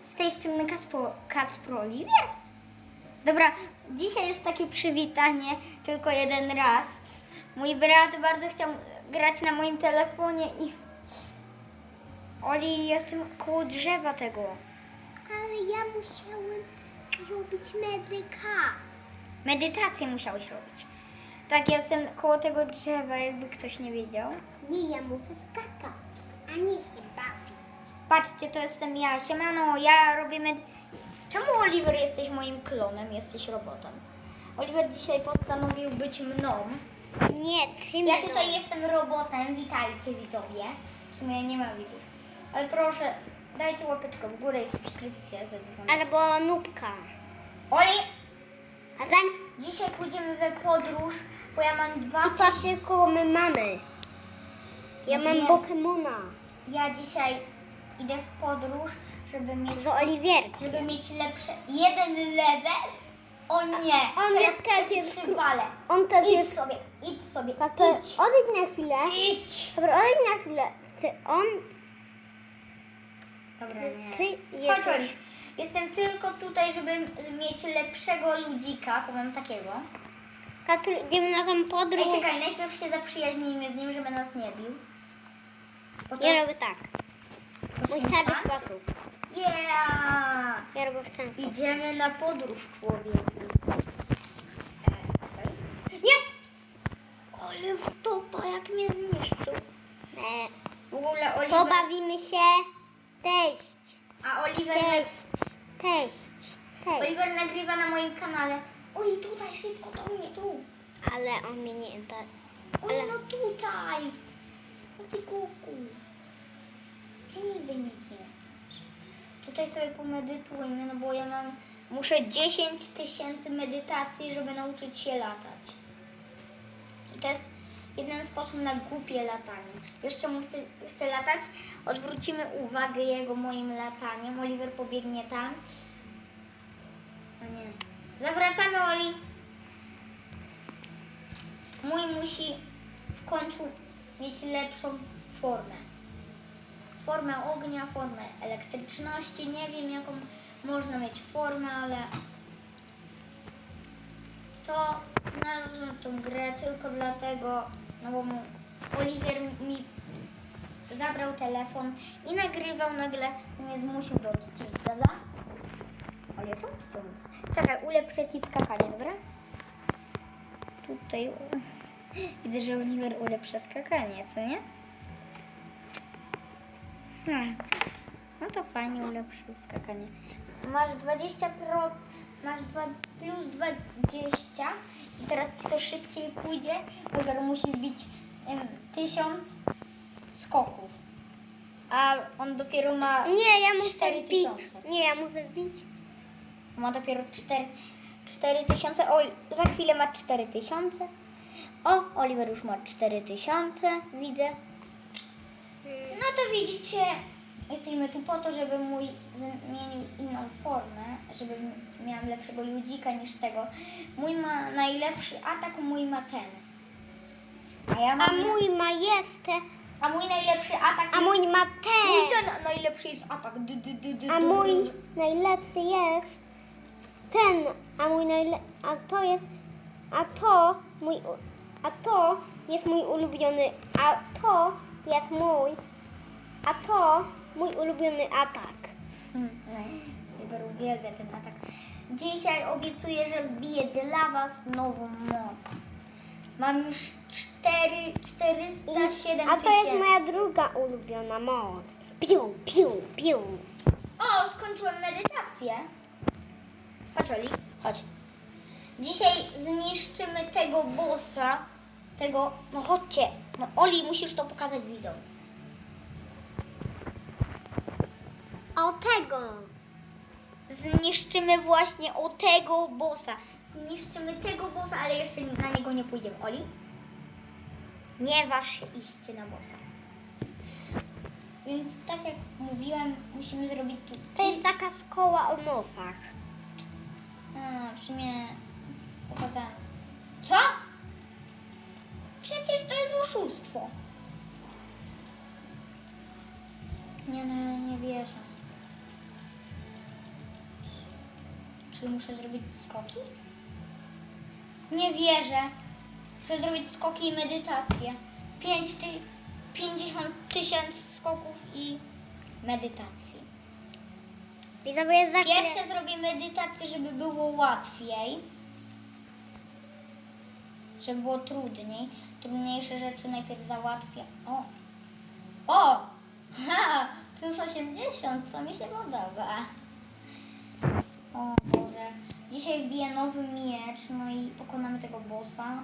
Z, tej strony Kacpro Oliwier. Dobra, dzisiaj jest takie przywitanie, tylko jeden raz. Mój brat bardzo chciał grać na moim telefonie i... Oli, jestem koło drzewa tego. Ale ja musiałem robić medyka. Medytację musiałeś robić. Tak, jestem koło tego drzewa, jakby ktoś nie wiedział. Nie, ja muszę skakać, Patrzcie, to jestem ja. Siemano, ja robię med... Czemu Oliver jesteś moim klonem? Jesteś robotem. Oliver dzisiaj postanowił być mną. Nie, ty Ja tutaj jestem robotem. Witajcie widzowie. W sumie nie ma widzów. Ale proszę, dajcie łapeczkę w górę i subskrypcję za dzwonek. Albo nubka. Oli, A ten? dzisiaj pójdziemy we podróż, bo ja mam dwa... I patrzcie, kogo my mamy. Ja mam Pokemona. Ja dzisiaj idę w podróż, żeby mieć... Z Oliwierki. żeby mieć lepsze. Jeden level? O nie! On teraz jest cię jest- przywalę. On też Idź jest... sobie, idź sobie, Kasper, idź. odejdź na chwilę. Idź. Dobra, odejdź na chwilę. Ty- On... Dobra, Ty Chodź, jesteś... chodź. Jestem tylko tutaj, żeby mieć lepszego ludzika, powiem takiego. Kasper, idziemy na tą podróż. Ej, czekaj, najpierw się zaprzyjaźnijmy z nim, żeby nas nie bił. Bo Ja robię tak. Mój stary sposób. Yeah! Ja robię w ten. Idziemy na podróż, człowieku. Nie! Ale w topa, jak mnie zniszczył. E, W ogóle Oliver... pobawimy się. Teść. A Oliver, Teść. Teść. Teść. Oliver nagrywa na moim kanale. Oj, tutaj, szybko do mnie, tu. Ale on mnie nie da. Oj, Ale- no tutaj. No ty kuku. Nigdy nic nie. Tutaj sobie pomedytujmy, no bo ja mam... Muszę 10 tysięcy medytacji, żeby nauczyć się latać. I to jest jeden sposób na głupie latanie. Wiesz czemu chcę, latać? Odwrócimy uwagę jego moim lataniem. Oliver pobiegnie tam. Nie. Zawracamy Oli. Mój musi w końcu mieć lepszą formę. Formę ognia, formę elektryczności. Nie wiem jaką można mieć formę, ale to znalazłem tą grę tylko dlatego, no bo mu Oliwier mi zabrał telefon i nagrywał nagle, mnie zmusił do odcinka, prawda? Ale to nic? Czekaj, ulepszę ci skakanie, dobra? Tutaj widzę, że Oliver ulepsza skakanie, co nie? Hmm. No to fajnie ulepszył skakanie. Masz 20 pro, masz dwa, plus 20 i teraz kto szybciej pójdzie, Oliver musi wbić em, 1000 skoków. A on dopiero ma Nie, ja muszę 4000. wbić. Nie, ja muszę wbić. Ma dopiero 4, 4000. Oj, za chwilę ma 4000. O, Oliver już ma 4000, widzę. No to widzicie, jesteśmy tu po to, żeby mój zmienił inną formę, żeby miałem lepszego ludzika niż tego. Mój ma najlepszy atak, mój ma ten. A ja A mam... mój ma jeszcze. a mój najlepszy atak A jest... mój ma Mój ten. ten najlepszy jest atak. Du, du, du, du, A mój najlepszy jest ten. A mój najle... A to jest... A to mój... A to jest mój ulubiony... A to jest mój... A to mój ulubiony atak. Hmm, Oliver uwielbia ten atak. Dzisiaj obiecuję, że wbiję dla Was nową moc. Mam już 4, 407 A to jest moja druga ulubiona moc. Piu, piu, piu. O, skończyłem medytację. Chodź, Oli, chodź. Dzisiaj zniszczymy tego bossa. Tego, no chodźcie. No Oli, musisz to pokazać widzom. O tego. Zniszczymy właśnie o tego bossa. Zniszczymy tego bossa, ale jeszcze na niego nie pójdziemy. Oli? Nie waż się iść na bossa. Więc tak jak mówiłem, musimy zrobić tu... To jest taka szkoła o nosach. A, w sumie... Pokazałem. Co? Przecież to jest oszustwo. Nie no, nie wierzę. Czyli muszę zrobić skoki? Nie wierzę. Muszę zrobić skoki i medytację. Pięć ty, 50 tysięcy skoków i medytacji. Widzowie, za chwilę... Pierwsze zrobię medytację, żeby było łatwiej. Żeby było trudniej. Trudniejsze rzeczy najpierw załatwię. O! O! Ha! Plus 80, to mi się podoba. O. Dzisiaj wbiję nowy miecz, no i pokonamy tego bossa.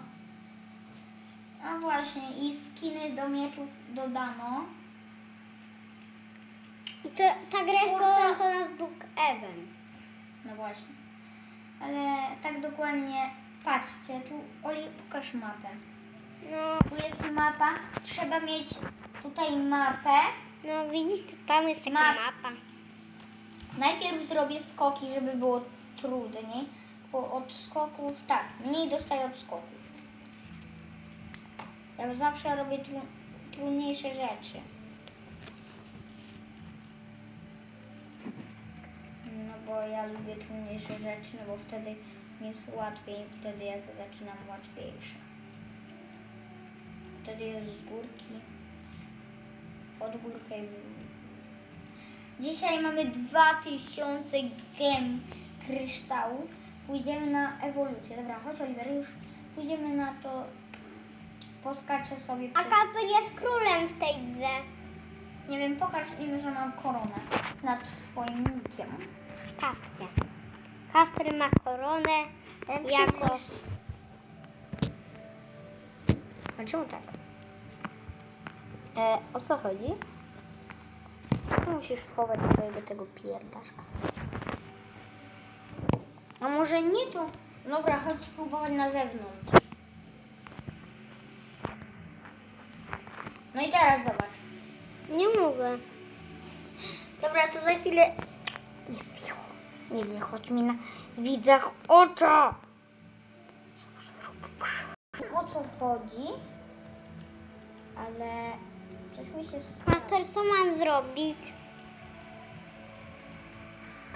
A właśnie, i skiny do mieczów dodano. I to, ta gra jest Twórca- połączona z Book Even. No właśnie. Ale tak dokładnie, patrzcie, tu Oli, pokaż mapę. No, Tu jest mapa, trzeba mieć tutaj mapę. no widzisz, tam jest taka Ma- mapa. Najpierw zrobię skoki, żeby było trudniej, bo od skoków, tak, mniej dostaję od skoków. Ja zawsze robię tru, trudniejsze rzeczy. No bo ja lubię trudniejsze rzeczy, no bo wtedy jest łatwiej, wtedy jak zaczynam łatwiejsze. Wtedy jest z górki, pod górkę Dzisiaj mamy 2000 gem kryształów. Pójdziemy na ewolucję. Dobra, chodź Oliver, już pójdziemy na to. Poskaczę sobie A przez... Kasper jest królem w tej grze. Nie wiem, pokaż im, że mam koronę nad swoim nikiem. Kasper. Kasper ma koronę jako... A czemu tak? E, o co chodzi? Musisz schować swojego tego pierdaszka. A może nie to? Dobra, chodź spróbować na zewnątrz. No i teraz zobacz. Nie mogę. Dobra, to za chwilę... Nie wychodź, nie wychodź mi na widzach ocza. O co chodzi? Ale coś mi się. Kasper, co mam zrobić?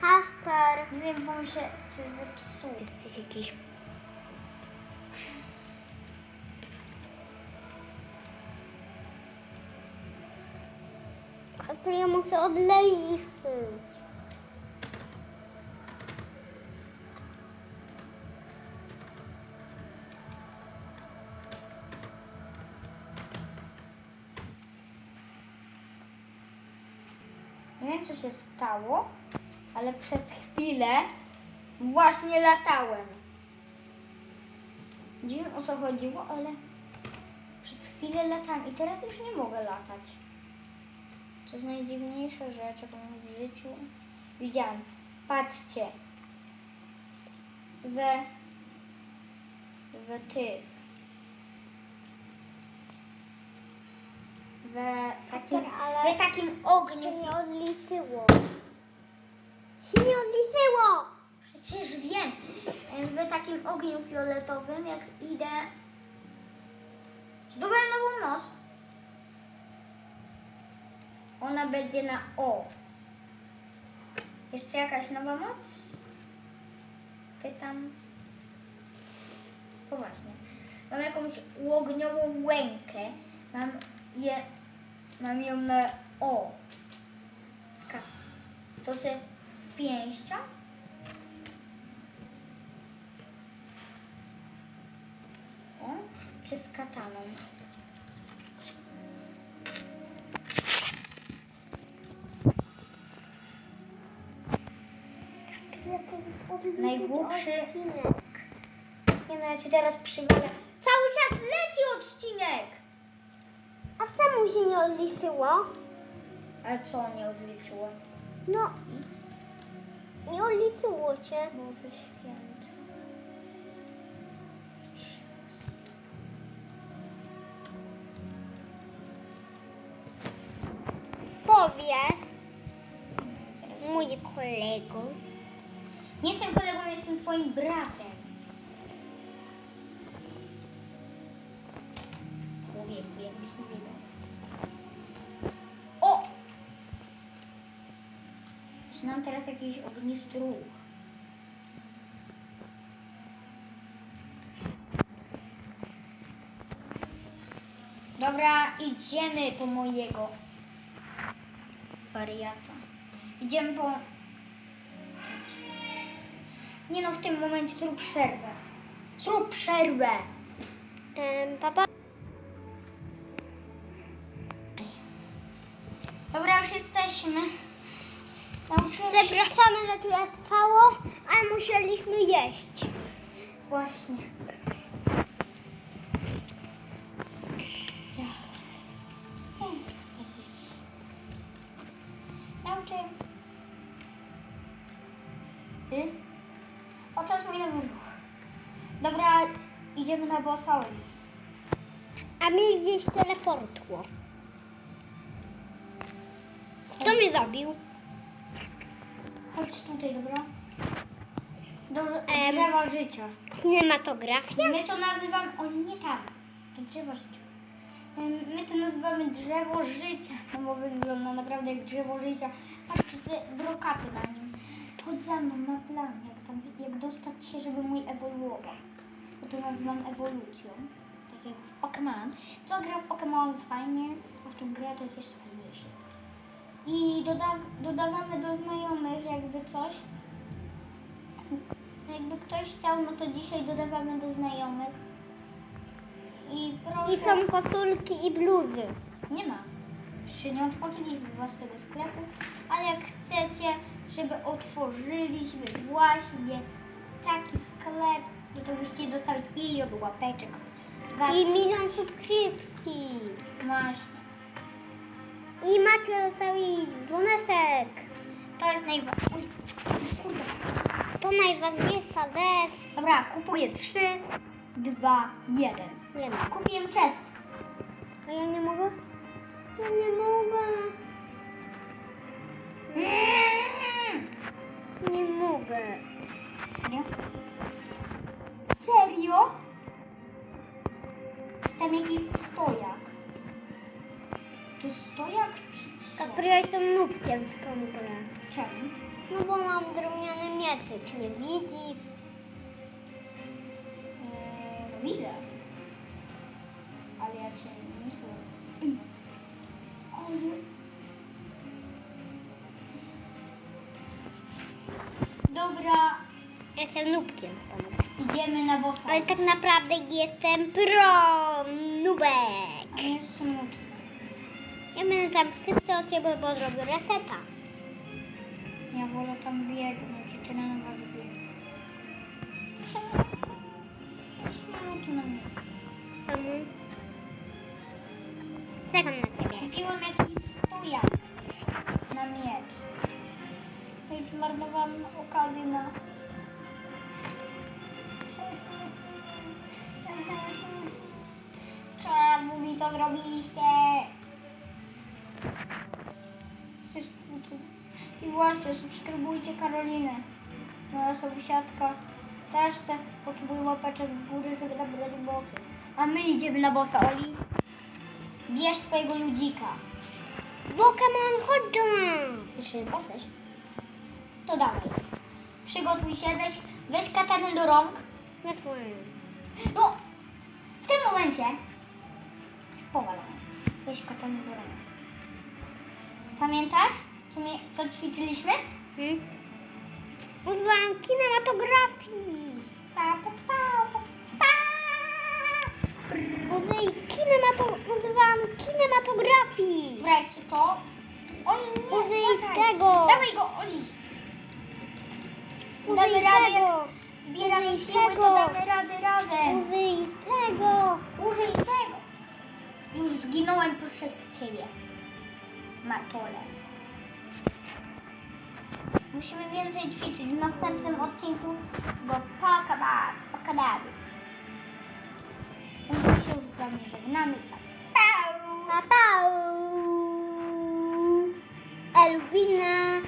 Kasper. Nie wiem, bo mi się coś zepsuło. Jesteś jakiś... Kasper, ja muszę. Nie wiem, co się stało, ale przez chwilę właśnie latałem. Nie wiem, o co chodziło, ale przez chwilę latałem i teraz już nie mogę latać. To jest najdziwniejsza rzecz, jaką w życiu widziałam. Patrzcie. We, w tych. We takim, we takim Się ogniu. nie odlisyło. Się nie odlisyło! Przecież wiem. W takim ogniu fioletowym, jak idę. Zdobyłem nową moc. Ona będzie na O. Jeszcze jakaś nowa moc? Pytam. Poważnie. Mam jakąś ogniową łękę. Mam je. Mam ją na O. Ska. To się z pięścią? O, czy z kataną? Najgłupszy- Nie no, ja ci teraz przywalę. Cały czas leci odcinek! A samo się nie odlisyło? Ale co nie odliczyło? No, nie odliczyło cię. Boże święty. Powiedz, mój kolego. Nie jestem kolegą, jestem twoim bratem. teraz jakiś ognisty ruch. Dobra, idziemy po mojego wariata. Idziemy po... Nie no, w tym momencie zrób przerwę. Zrób przerwę! Um, papa. Dobra, już jesteśmy. Przepraszamy, że tyle trwało, ale musieliśmy jeść. Właśnie. Ja. Więc powiedzieć. Nauczę. Ty? O, to jest mój nowy ruch. Dobra, idziemy na bossa A mnie gdzieś teleportło. Kto mnie zabił? Chodź tutaj, dobra? Do Em. drzewa życia. Kinematografia? My to nazywamy... O, nie tam. Do drzewa życia. Em, My to nazywamy drzewo życia, no bo wygląda naprawdę jak drzewo życia. Patrzcie, te brokaty na nim. Chodź za mną na plan, jak, tam, jak dostać się, żeby mój ewoluował. Bo to nazywam ewolucją. Tak jak w Pokémon. To gra w Pokémon jest fajnie, a w tą grę to jest jeszcze fajniejsze. I doda dodawamy do znajomych jakby coś. Jakby ktoś chciał, no to dzisiaj dodawamy do znajomych. I proszę... I są koszulki i bluzy. Nie ma. Jeszcze nie otworzyliśmy własnego sklepu, ale jak chcecie, żeby otworzyliśmy właśnie taki sklep, no to musicie dostawić milion łapeczek. Dwa, I milion subskrypcji. Właśnie. I macie zostawić dzwonesek. To jest najważniejsze. To najważniejsza rzecz. Dobra, kupuję 3, 2, 1. Nie. Kupiłem chest. A ja nie mogę? Ja nie mogę. Mm. Nie mogę. Serio? Serio? Czy tam jakiś stojak? To jest stojak czy co? Kasper, ja jestem nubkiem w tą grę. Czemu? No bo mam drewniany mieczyk, nie widzisz? Eee, no widzę. Ale ja cię nie widzę. Mm. Ale... Dobra, Jestem nubkiem w tą grę. idziemy na bossa. Ale tak naprawdę jestem pro nubek. A mnie jest smutno. Ja będę tam szybko od ciebie, bo zrobię reseta. Ja wolę tam biegnąć i was biegnie. Smutno mi. Mhm. Czekam na ciebie. Kupiłam jakiś stojak na miecz. I zmarnowałam okazję na... Czemu mi to zrobiliście? Właśnie, subskrybujcie Karolinę. Moja sąsiadka też chce, potrzebuje łapeczek w górę, żeby nabrać mocy. A my idziemy na bossa, Oli. Bierz swojego ludzika. Pokémon, chodź do nas. Jeszcze nie poszłeś? To dawaj. Przygotuj się, weź, weź katanę do rąk. No, w tym momencie powalone. Weź katanę do rąk. Pamiętasz, co, mnie, co ćwiczyliśmy? Hmm? Używam kinematografii. Pa, pa, pa, pa, pa. Kinemato... Używam kinematografii. Dobra, jeszcze to. Oli, nie, Użyj uważaj. tego. Dawaj go, Oli. Damy Użyj jak tego. zbieramy Użyj siły, tego. to damy radę razem. Użyj tego. Użyj tego. Już zginąłem przez ciebie. Matole musimy więcej ćwiczyć w następnym odcinku, bo paka bakadary. Więc się już z wami żegnamy. Pa, pa, pa. Elwina.